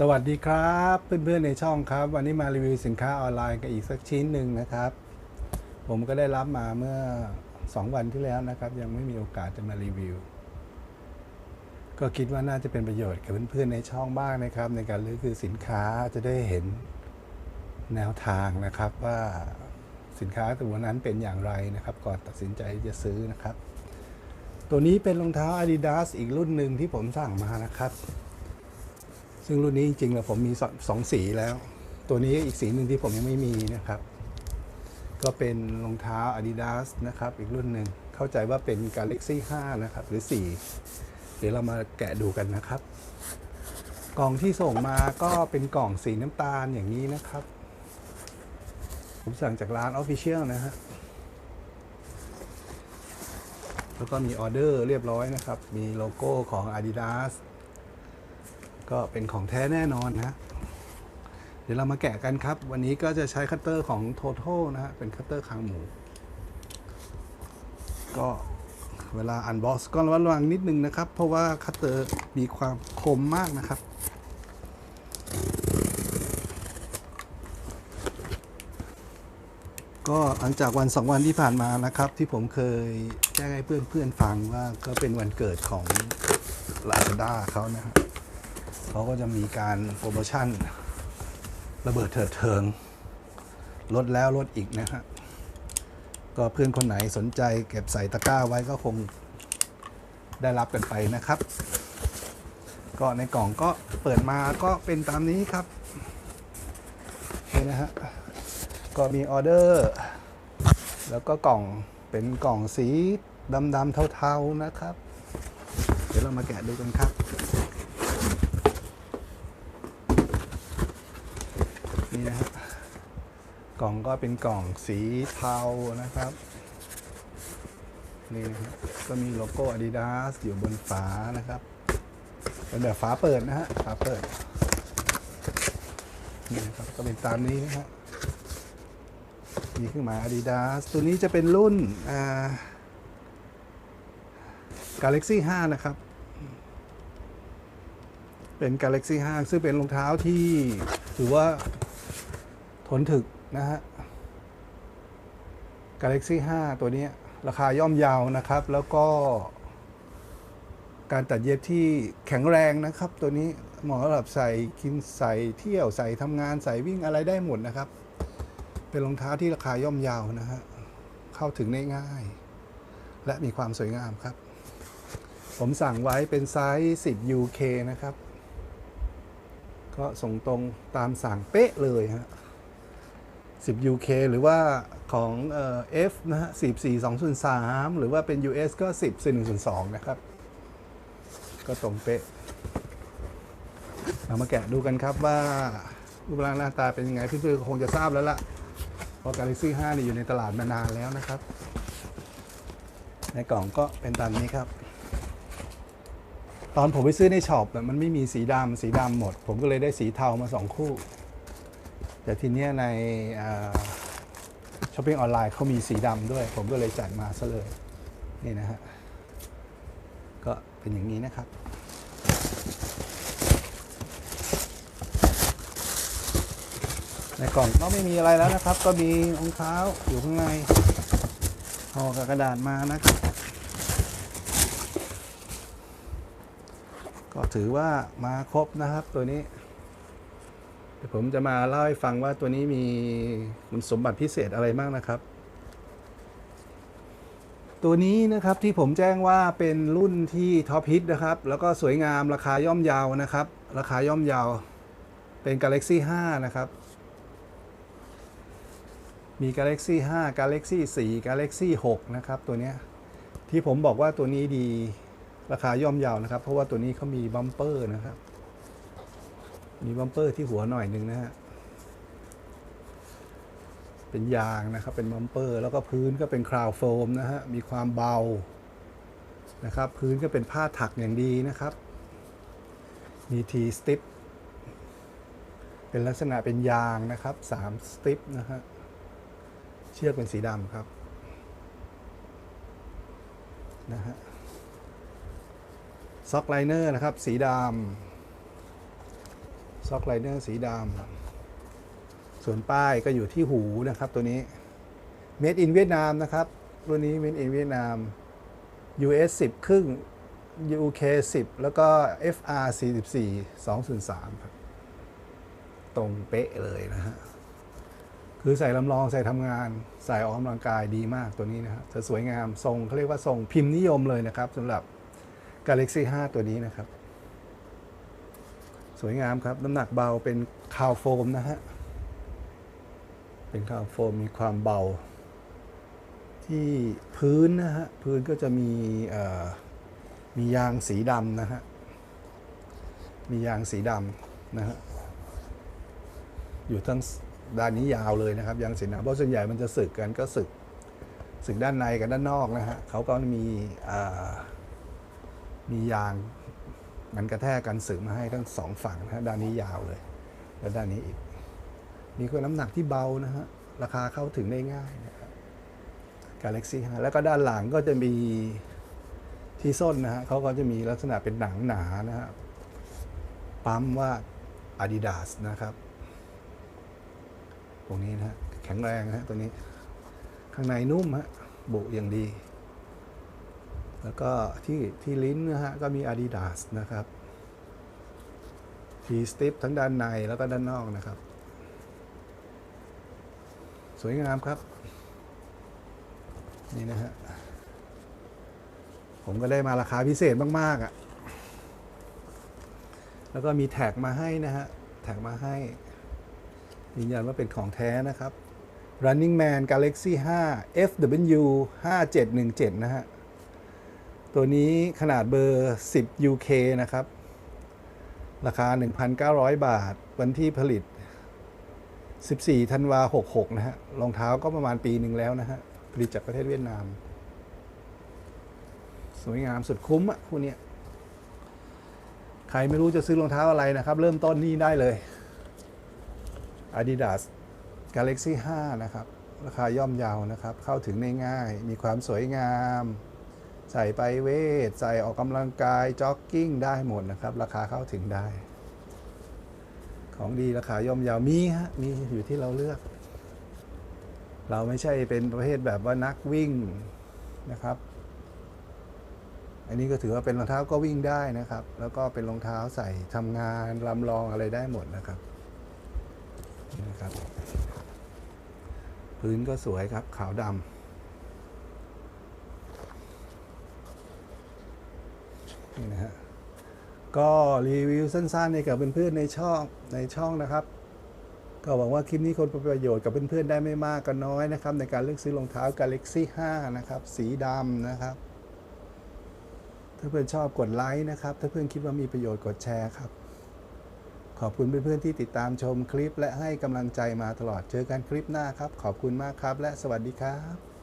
สวัสดีครับเพื่อนๆในช่องครับ วันนี้มารีวิวสินค้าออนไลน์กันอีกสักชิ้นหนึ่งนะครับ ผมก็ได้รับมาเมื่อ 2 วันที่แล้วนะครับ ยังไม่มีโอกาสจะมารีวิว ก็คิดว่าน่าจะเป็นประโยชน์กับเพื่อนๆในช่องบ้างนะครับ ในการเลือกคือสินค้าจะได้เห็นแนวทางนะครับว่าสินค้าตัวนั้นเป็นอย่างไรนะครับ ก่อนตัดสินใจจะซื้อนะครับ ตัวนี้เป็นรองเท้า Adidas อีกรุ่นหนึ่งที่ผมสั่งมานะครับ ซึ่งรุ่นนี้จริงๆแล้วผมมีสองสองสีแล้ว ตัวนี้อีกสีหนึ่งที่ผมยังไม่มีนะครับ ก็เป็นรองเท้า Adidas นะครับ อีกรุ่นหนึ่งเข้าใจว่าเป็น Galaxy 5 นะครับ หรือ 4 เดี๋ยวเรามาแกะดูกันนะครับ กล่องที่ส่งมาก็เป็นกล่องสีน้ำตาลอย่างนี้นะครับ ผมสั่งจากร้าน Official นะฮะแล้วก็มีออเดอร์เรียบร้อยนะครับ มีโลโก้ของ Adidas ก็เป็นของแท้แน่นอนนะ เดี๋ยวเรามาแกะกันครับ วันนี้ก็จะใช้คัตเตอร์ของ Total นะฮะ เป็นคัตเตอร์คางหมู ก็เวลาอันบ็อกซ์ก็ระมัดระวังนิดนึงนะครับ เพราะว่าคัตเตอร์มีความคมมากนะครับก็หลังจากวันสองวันที่ผ่านมานะครับ ที่ผมเคยแจ้งให้เพื่อนๆฟังว่าก็เป็นวันเกิดของ Lazada เขานะครับ เขาก็จะมีการโปรโมชั่น ระเบิดเถิดเทิงลดแล้วลดอีกนะฮะก็เพื่อนคนไหนสนใจเก็บใส่ตะกร้าไว้ก็คงได้รับกันไปนะครับ ก็ในกล่องก็เปิดมาก็เป็นตามนี้ครับนี่นะฮะก็มีออเดอร์ แล้วก็กล่องเป็นกล่องสีดำๆเทาๆนะครับ เดี๋ยวเรามาแกะดูกันครับ นะฮะกล่องก็เป็นกล่องสีเทานะครับ นี่นะฮะก็มีโลโก้ Adidas อยู่บนฝานะครับ เป็นแบบฝาเปิดนะฮะฝาเปิดนี่นะครับก็เป็นตามนี้นะฮะมีเครื่องหมาย Adidas ตัวนี้จะเป็นรุ่นอ่า Galaxy 5 นะครับ เป็น Galaxy 5 ซึ่งเป็นรองเท้าที่ถือว่า ทนถึกนะฮะ Galaxy 5 ตัวนี้ราคาย่อมยาวนะครับ แล้วก็ การตัดเย็บที่แข็งแรงนะครับ ตัวนี้เหมาะสำหรับใส่กินใส่เที่ยวใส่ทำงานใส่วิ่งอะไรได้หมดนะครับ เป็นรองเท้าที่ราคาย่อมยาวนะฮะ เข้าถึงได้ง่าย และมีความสวยงามครับ ผมสั่งไว้เป็นไซส์ 10 UK นะครับ ก็ส่งตรงตามสั่งเป๊ะเลยฮะ 10 UK หรือว่าของเอ่อ F นะฮะ14203 หรือว่าเป็น US ก็ 10 4102นะครับ ก็ตรงเป๊ะ เรามาแกะดูกันครับว่ารูปร่างหน้าตาเป็นยังไง พี่เพื่อนๆคงจะทราบแล้วล่ะ เพราะ Galaxy 5นี่อยู่ในตลาดมานานแล้วนะครับ ในกล่องก็เป็นตามนี้ครับ ตอนผมไปซื้อในช็อปน่มันไม่มีสีดำสีดำหมด ผมก็เลยได้สีเทามาสองคู่ แต่ทีเนี้ยในช้อปปิ้งออนไลน์เขามีสีดำด้วย ผมก็เลยจัดมาซะเลย นี่นะฮะ ก็เป็นอย่างนี้นะครับ ในกล่องก็ไม่มีอะไรแล้วนะครับ ก็มีรองเท้าอยู่ข้างในห่อกระดาษมานะครับ ก็ถือว่ามาครบนะครับตัวนี้ ผมจะมาเล่าให้ฟังว่าตัวนี้มีคุณสมบัติพิเศษอะไรบ้างนะครับ ตัวนี้นะครับที่ผมแจ้งว่าเป็นรุ่นที่ท็อปฮิตนะครับ แล้วก็สวยงามราคาย่อมเยาวนะครับ ราคาย่อมเยาวเป็น Galaxy 5 นะครับมี Galaxy 5 Galaxy 4 Galaxy 6 นะครับ ตัวเนี้ยที่ผมบอกว่าตัวนี้ดีราคาย่อมเยาวนะครับ เพราะว่าตัวนี้เขามีบัมเปอร์นะครับ มีบัมเปอร์ที่หัวหน่อยหนึ่งนะฮะ เป็นยางนะครับ เป็นบัมเปอร์ แล้วก็พื้นก็เป็นคราวโฟมนะฮะ มีความเบา นะครับ พื้นก็เป็นผ้าถักอย่างดีนะครับ มีทีสติปเป็นลักษณะเป็นยางนะครับสามสติปนะฮะ เชือกเป็นสีดำครับ นะฮะ ซ็อกไลเนอร์นะครับ สีดำ ซ็อกไลเนอร์สีดำส่วนป้ายก็อยู่ที่หูนะครับตัวนี้ Made in เวียดนามนะครับรุ่นนี้ Made in เวียดนาม US 10 ครึ่ง UK 10 แล้วก็ FR 44 203ครับตรงเป๊ะเลยนะฮะ คือใส่ลำลองใส่ทำงาน ใส่ออกกำลังกายดีมากตัวนี้นะฮะจะสวยงามทรงเขาเรียกว่าทรงพิมพ์นิยมเลยนะครับสำหรับ Galaxy 5 ตัวนี้นะครับ สวยงามครับ น้ำหนักเบาเป็นคาวโฟมนะฮะ เป็นคาวโฟมมีความเบา ที่พื้นนะฮะ พื้นก็จะมีมียางสีดำนะฮะ มียางสีดำนะฮะ อยู่ทั้งด้านนี้ยาวเลยนะครับ ยางสีดำเพราะส่วนใหญ่มันจะสึกกันก็สึก สึกด้านในกับด้านนอกนะฮะเขาก็มีมียาง มันกระแทกกันสึกมาให้ทั้งสองฝั่งนะฮะด้านนี้ยาวเลย แล้วด้านนี้อีกนี่ก็น้ำหนักที่เบานะฮะราคาเข้าถึงได้ง่ายนะครับ Galaxy 5แล้วก็ด้านหลังก็จะมีที่ส้นนะฮะเขาก็จะมีลักษณะเป็นหนังหนานะฮะปั๊มว่า Adidas นะครับ ตรงนี้นะฮะแข็งแรงนะฮะตัวนี้ ข้างในนุ่มฮะบุอย่างดี แล้วก็ที่ที่ลิ้นนะฮะก็มี Adidas นะครับทีสติปทั้งด้านในแล้วก็ด้านนอกนะครับ สวยงามครับ นี่นะฮะผมก็ได้มาราคาพิเศษมาก ๆอะ่ะ แล้วก็มีแท็กมาให้นะฮะ แท็กมาให้ยืนยันว่าเป็นของแท้นะครับ Running Man Galaxy 5 FW 5717 นะฮะ ตัวนี้ขนาดเบอร์ 10 UK นะครับ ราคา 1,900 บาท วันที่ผลิต 14 ธันวา 66 นะฮะ รองเท้าก็ประมาณปีหนึ่งแล้วนะฮะ ผลิตจากประเทศเวียดนาม สวยงามสุดคุ้มอะพวกเนี้ใครไม่รู้จะซื้อรองเท้าอะไรนะครับ เริ่มต้นนี่ได้เลย Adidas Galaxy 5 นะครับ ราคาย่อมเยาวนะครับ เข้าถึงได้ง่าย มีความสวยงาม ใส่ไปเวท ใส่ออกกำลังกาย จ็อกกิ้งได้หมดนะครับ ราคาเข้าถึงได้ ของดีราคาย่อมเยาวมีฮะมีอยู่ที่เราเลือก เราไม่ใช่เป็นประเภทแบบว่านักวิ่งนะครับ อันนี้ก็ถือว่าเป็นรองเท้าก็วิ่งได้นะครับ แล้วก็เป็นรองเท้าใส่ทำงานลำลองอะไรได้หมดนะครับนี่นะครับ พื้นก็สวยครับขาวดำ นี่นะฮะก็รีวิวสั้นๆให้กับเพื่อนๆในช่องในช่องนะครับ ก็หวังว่าคลิปนี้คนเป็นประโยชน์กับเพื่อนๆได้ไม่มากก็น้อยนะครับ ในการเลือกซื้อรองเท้า Galaxy 5 นะครับ สีดำนะครับ ถ้าเพื่อนชอบกดไลค์นะครับ ถ้าเพื่อนคิดว่ามีประโยชน์กดแชร์ครับ ขอบคุณเพื่อนๆที่ติดตามชมคลิป และให้กำลังใจมาตลอดเจอกันคลิปหน้าครับ ขอบคุณมากครับ และสวัสดีครับ